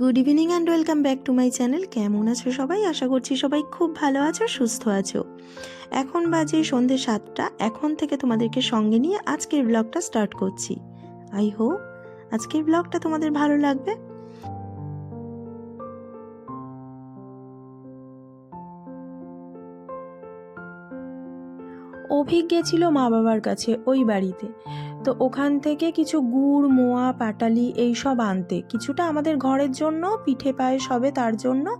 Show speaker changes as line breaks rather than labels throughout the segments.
Good evening and welcome back to my channel. কেমন আছো সবাই? আশা করছি সবাই খুব ভালো আছো, সুস্থ আছো। এখন বাজে সন্ধে সাতটা। এখন থেকে তোমাদেরকে সঙ্গে নিয়ে আজকের ব্লগটা স্টার্ট করছি। আই হোপ আজকের ব্লগটা তোমাদের ভালো লাগবে। অভিক গেছিল মা বাবার কাছে ওই বাড়িতে। তো ওখান থেকে কিছু গুড়, মোয়া, পাটালি এই সব আনতে। কিছুটা আমাদের ঘরের জন্য, পিঠে পায়ে সবে তার জন্য,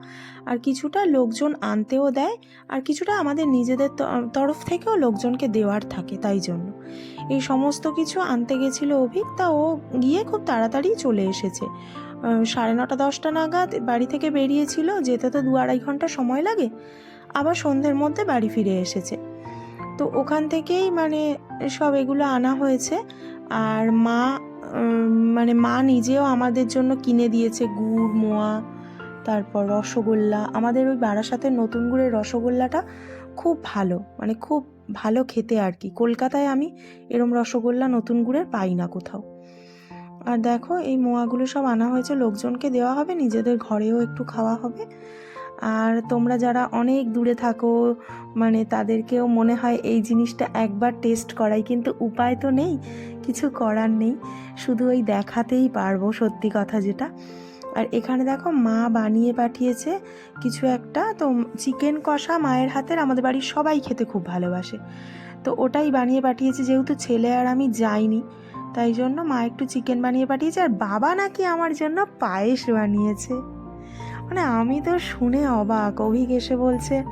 আর কিছুটা লোকজন আনতেও দেয়, আর কিছুটা আমাদের নিজেদের তরফ থেকেও লোকজনকে দেওয়ার থাকে তাই জন্য। এই সমস্ত কিছু আনতে গেছিল অভিক, তা ও গিয়ে খুব তাড়াতাড়ি চলে এসেছে। সাড়ে নটা, দশটা নাগাদ বাড়ি থেকে বেরিয়েছিল, যেতে তো দু আড়াই ঘণ্টা সময় লাগে, আবার সন্ধ্যের মধ্যে বাড়ি ফিরে এসেছে। তো ওখান থেকেই মানে সব এগুলো আনা হয়েছে। আর মা মানে মা নিজেও আমাদের জন্য কিনে দিয়েছে গুড়, মোয়া, তারপর রসগোল্লা। আমাদের ওই বারাসাতের নতুন গুড়ের রসগোল্লাটা খুব ভালো মানে খুব ভালো খেতে আর কি। কলকাতায় আমি এরম রসগোল্লা নতুন গুড়ের পাই না কোথাও। আর দেখো এই মোয়াগুলো সব আনা হয়েছে, লোকজনকে দেওয়া হবে, নিজেদের ঘরেও একটু খাওয়া হবে। আর তোমরা যারা অনেক দূরে থাকো মানে তাদেরকেও মনে হয় এই জিনিসটা একবার টেস্ট করাই, কিন্তু উপায় তো নেই, কিছু করার নেই, শুধু ওই দেখাতেই পারব সত্যি কথা যেটা। আর এখানে দেখো মা বানিয়ে পাঠিয়েছে কিছু একটা, তো চিকেন কষা মায়ের হাতের, আমাদের বাড়ির সবাই খেতে খুব ভালোবাসে। তো ওটাই বানিয়ে পাঠিয়েছে, যেহেতু ছেলে আর আমি যাইনি, তাই জন্য মা একটু চিকেন বানিয়ে পাঠিয়েছে, আর বাবা নাকি আমার জন্য পায়েস বানিয়েছে। মানে আমি তো শুনে অবাক। অভিক এসে বলছে,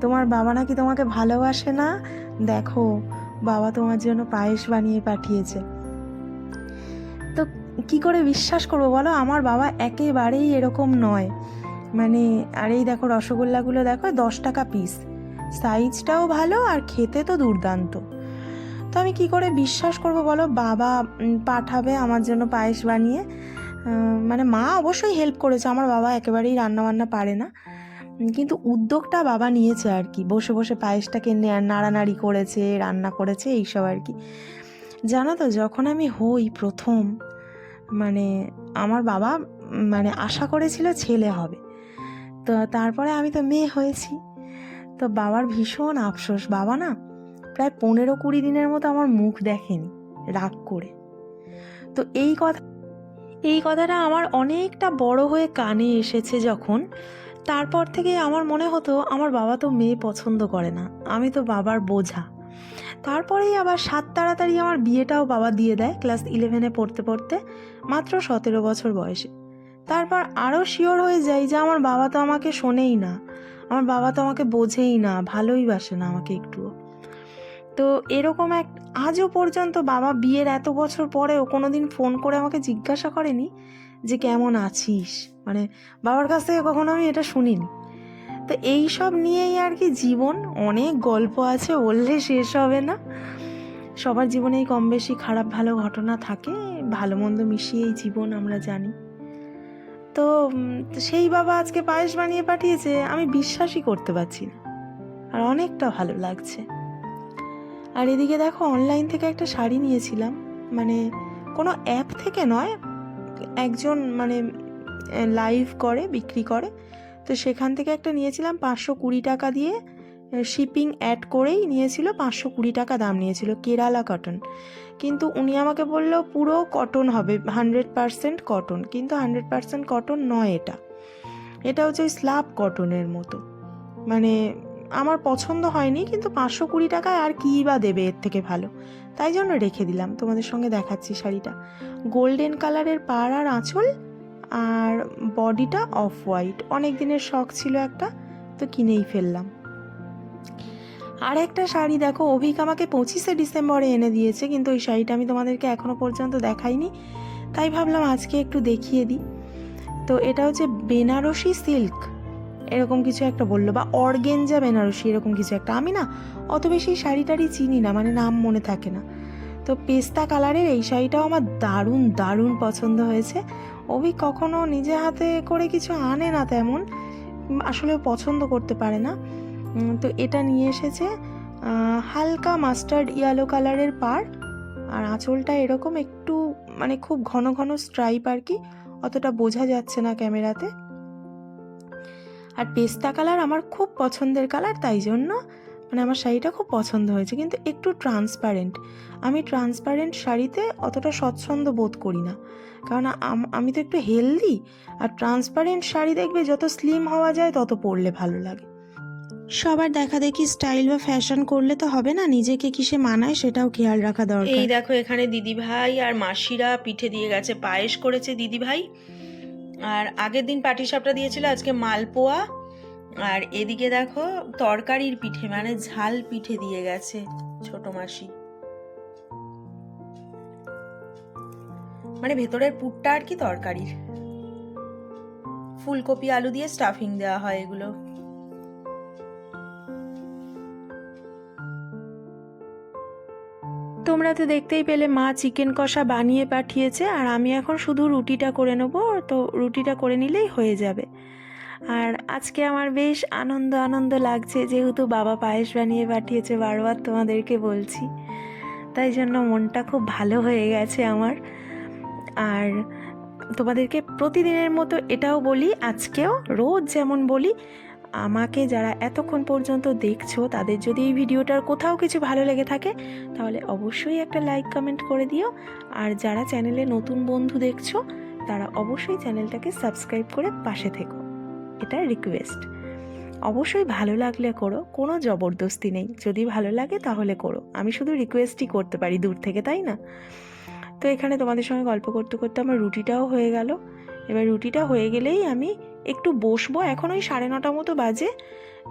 তোমার বাবা নাকি তোমাকে ভালোবাসে না? দেখো, বাবা তোমার জন্য পায়েস বানিয়ে পাঠিয়েছে। তো কি করে বিশ্বাস করব বলো? আমার বাবা একেবারেই এরকম নয়। মানে আর এই দেখো রসগোল্লাগুলো দেখো, দশ টাকা পিস সাইজটাও ভালো আর খেতে তো দুর্দান্ত। তো আমি কি করে বিশ্বাস করব বলো? বাবা পাঠাবে আমার জন্য পায়েস বানিয়ে। মানে মা অবশ্যই হেল্প করেছে, আমার বাবা একেবারেই রান্না বান্না পারে না। কিন্তু উদ্যোগটা বাবা নিয়েছে আর কি, বসে বসে পায়েসটাকে নাড়ানাড়ি করেছে, রান্না করেছে, এইসব আর কি। জানো তো, যখন আমি হই প্রথম মানে আমার বাবা মানে আশা করেছিল ছেলে হবে। তো তারপরে আমি তো মেয়ে হয়েছি। তো বাবার ভীষণ আফসোস, বাবা না প্রায় পনেরো কুড়ি দিনের মতো আমার মুখ দেখেনি, রাগ করে। তো এই কথা এই কথাটা আমার অনেকটা বড় হয়ে কানে এসেছে যখন। তারপর থেকে আমার মনে হতো, আমার বাবা তো মেয়ে পছন্দ করে না, আমি তো বাবার বোঝা। তারপরেই আবার সাত তাড়াতাড়ি আমার বিয়েটাও বাবা দিয়ে দেয় ক্লাস ইলেভেনে পড়তে পড়তে, মাত্র সতেরো বছর বয়সে। তারপর আরও শিওর হয়ে যাই যে আমার বাবা তো আমাকে শোনেই না, আমার বাবা তো আমাকে বোঝেই না, ভালোই বাসে না আমাকে একটুও। তো এরকম এক আজও পর্যন্ত বাবা বিয়ের এত বছর পরেও কোনো দিন ফোন করে আমাকে জিজ্ঞাসা করেনি যে কেমন আছিস? মানে বাবার কাছ থেকে কখনো আমি এটা শুনিনি। তো এই সব নিয়েই আর কি জীবন, অনেক গল্প আছে, বললে শেষ হবে না। সবার জীবনেই কম বেশি খারাপ ভালো ঘটনা থাকে, ভালো মন্দ মিশিয়েই জীবন আমরা জানি। তো সেই বাবা আজকে পায়েস বানিয়ে পাঠিয়েছে, আমি বিশ্বাসই করতে পারছি না। আর অনেকটা ভালো লাগছে। আর এদিকে দেখো অনলাইন থেকে একটা শাড়ি নিয়েছিলাম। মানে কোনো অ্যাপ থেকে নয়, একজন মানে লাইভ করে, বিক্রি করে। তো সেখান থেকে একটা নিয়েছিলাম পাঁচশো কুড়ি টাকা দিয়ে শিপিং অ্যাড করেই নিয়েছিল পাঁচশো কুড়ি টাকা দাম নিয়েছিল, কেরালা কটন কিন্তু উনি আমাকে বলল, পুরো কটন হবে হান্ড্রেড পারসেন্ট কটন কিন্তু হান্ড্রেড পারসেন্ট কটন নয় এটা। এটা হচ্ছে ওই স্ল্যাব কটনের মতো। মানে আমার পছন্দ হয়নি, কিন্তু পাঁচশো কুড়ি টাকায় আর কী বা দেবে এর থেকে ভালো? তাই জন্য রেখে দিলাম। তোমাদের সঙ্গে দেখাচ্ছি শাড়িটা। গোল্ডেন কালারের পাড় আর আঁচল আর বডিটা অফ হোয়াইট। অনেক দিনের শখ ছিল একটা, তো কিনেই ফেললাম। আর একটা শাড়ি দেখো, অভিক আমাকে পঁচিশে ডিসেম্বরে এনে দিয়েছে, কিন্তু ওই শাড়িটা আমি তোমাদেরকে এখনও পর্যন্ত দেখাইনি। তাই ভাবলাম আজকে একটু দেখিয়ে দিই। তো এটা হচ্ছে বেনারসি সিল্ক। এরকম কিছু একটা বলল, বা অর্গেঞ্জা বেনারসি এরকম কিছু একটা। আমি না, অত বেশি শাড়ি টাড়ি চিনি না মানে নাম মনে থাকে না। তো পেস্তা কালারের এই শাড়িটাও আমার দারুণ দারুণ পছন্দ হয়েছে। অভি কখনো নিজে হাতে করে কিছু আনে না তেমন, আসলে পছন্দ করতে পারে না। তো এটা নিয়ে এসেছে হালকা মাস্টার্ড ইয়েলো কালারের পার আর আঁচলটা এরকম একটু মানে খুব ঘন ঘন স্ট্রাইপ আর কি, অতটা বোঝা যাচ্ছে না ক্যামেরাতে। আর পেস্তা কালার আমার খুব পছন্দের কালার, তাই জন্য মানে আমার শাড়িটা খুব পছন্দ হয়েছে। কিন্তু একটু ট্রান্সপারেন্ট আমি ট্রান্সপারেন্ট শাড়িতে অতটা স্বচ্ছন্দ বোধ করি না। কারণ আম- তো একটু হেলদি আর ট্রান্সপারেন্ট শাড়ি দেখবে যত স্লিম হওয়া যায় তত পরলে ভালো লাগে। সবার দেখা দেখি স্টাইল বা ফ্যাশন করলে তো হবে না, নিজেকে কিসে মানায় সেটাও খেয়াল রাখা দরকার। এই দেখো এখানে দিদি ভাই আর মাসিরা পিঠে দিয়ে গেছে, পায়েস করেছে দিদি ভাই আর আগের দিন পাটিসাপটা দিয়েছিল আজকে মালপোয়া। আর এদিকে দেখো তরকারির পিঠে মানে ঝাল পিঠে দিয়ে গেছে ছোট মাসি। মানে ভেতরের পুটটা আর কি তরকারির। ফুলকপি, আলু দিয়ে স্টাফিং দেওয়া হয় এগুলো। তোমরা তো দেখতেই পেলে মা চিকেন কষা বানিয়ে পাঠিয়েছে আর আমি এখন শুধু রুটিটা করে নেব, তো রুটিটা করে নিলেই হয়ে যাবে। আর আজকে আমার বেশ আনন্দ আনন্দ লাগছে, যেহেতু বাবা পায়েস বানিয়ে পাঠিয়েছে বারবার তোমাদেরকে বলছি। তাই জন্য মনটা খুব ভালো হয়ে গেছে আমার। আর তোমাদেরকে প্রতিদিনের মতো এটাও বলি, আজকেও রোজ যেমন বলি আমাকে যারা এতক্ষণ পর্যন্ত দেখছ, তাদের যদি এই ভিডিওটার কোথাও কিছু ভালো লেগে থাকে, তাহলে অবশ্যই একটা লাইক কমেন্ট করে দিও। আর যারা চ্যানেলে নতুন বন্ধু দেখছ, তারা অবশ্যই চ্যানেলটাকে সাবস্ক্রাইব করে পাশে থেকো। এটা রিকোয়েস্ট। অবশ্যই ভালো লাগলে করো, কোনো জবরদস্তি নেই। যদি ভালো লাগে তাহলে করো। আমি শুধু রিকোয়েস্টই করতে পারি, দূর থেকে, তাই না? তো এখানে তোমাদের সঙ্গে গল্প করতে করতে আমার রুটিটাও হয়ে গেল। এবার রুটিটা হয়ে গেলেই আমি একটু বসবো। এখন ওই সাড়ে নটা মতো বাজে।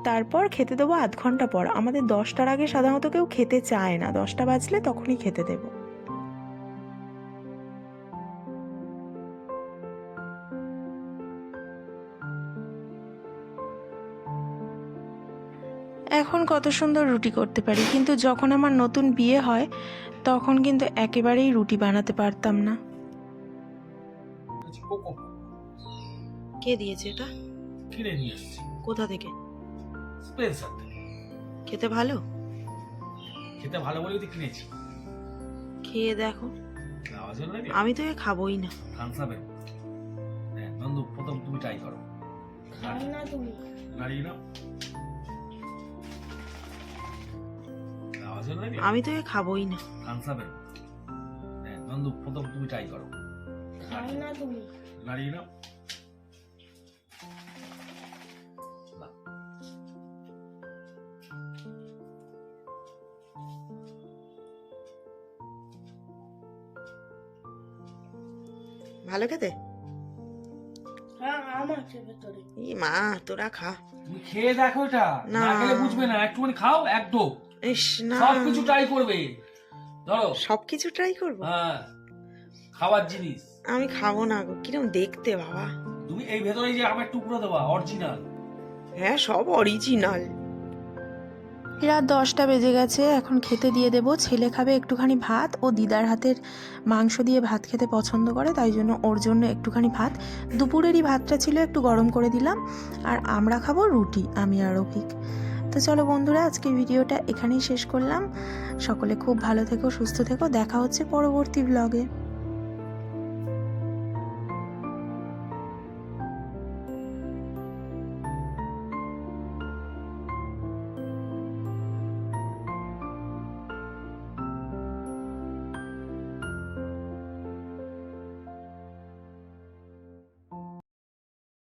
তারপর খেতে দেবো আধ ঘণ্টা পর। আমাদের দশটার আগে সাধারণত কেউ খেতে চায় না। দশটা বাজলে তখনই খেতে দেবো। এখন কত সুন্দর রুটি করতে পারি। কিন্তু যখন আমার নতুন বিয়ে হয়, তখন কিন্তু একেবারেই রুটি বানাতে পারতাম না।
কোকো।
কে দিয়েছে এটা?
কিনে নিয়ে এসেছি
কোথা থেকে?
স্পেন্সার থেকে।
খেতে ভালো?
খেতে ভালো বলেই তো কিনেছি।
খেয়ে দেখো।
খাওয়ার জন্য
আমি তো এ খাবোই না।
থামস হ্যাঁ নন্দু প্রথম তুমি ট্রাই করো। নাও। জন্য নাকি?
আমি তো এ খাবোই না।
থামস হ্যাঁ নন্দু প্রথম তুমি ট্রাই করো। গাড়ি নাও নাও।
ভালো খেতে?
হ্যাঁ আম আছে ভেতরে।
ই মা তোরা খা।
খেয়ে দেখো এটা।
না।
না খেলে বুঝবে না একটুখানি খাও একদম
ইস না।
সব কিছু ট্রাই করবে। ধরো।
সব কিছু ট্রাই করব?
হ্যাঁ। খাবার জিনিস।
আমি খাব না গো। কিরম দেখতে বাবা?
তুমি এই ভেতরে যে আমের টুকরো দেবা অরিজিনাল
হ্যাঁ সব অরিজিনাল রাত দশটা বেজে গেছে এখন খেতে দিয়ে দেবো। ছেলে খাবে একটুখানি ভাত ও দিদার হাতের মাংস দিয়ে ভাত খেতে পছন্দ করে তাই জন্য ওর জন্য একটুখানি ভাত। দুপুরেরই ভাতটা ছিল একটু গরম করে দিলাম। আর আমরা খাব রুটি আমি আর রফিক। তো চলো বন্ধুরা আজকের ভিডিওটা এখানেই শেষ করলাম। সকলে খুব ভালো থেকো সুস্থ থেকো। দেখা হচ্ছে পরবর্তী ব্লগে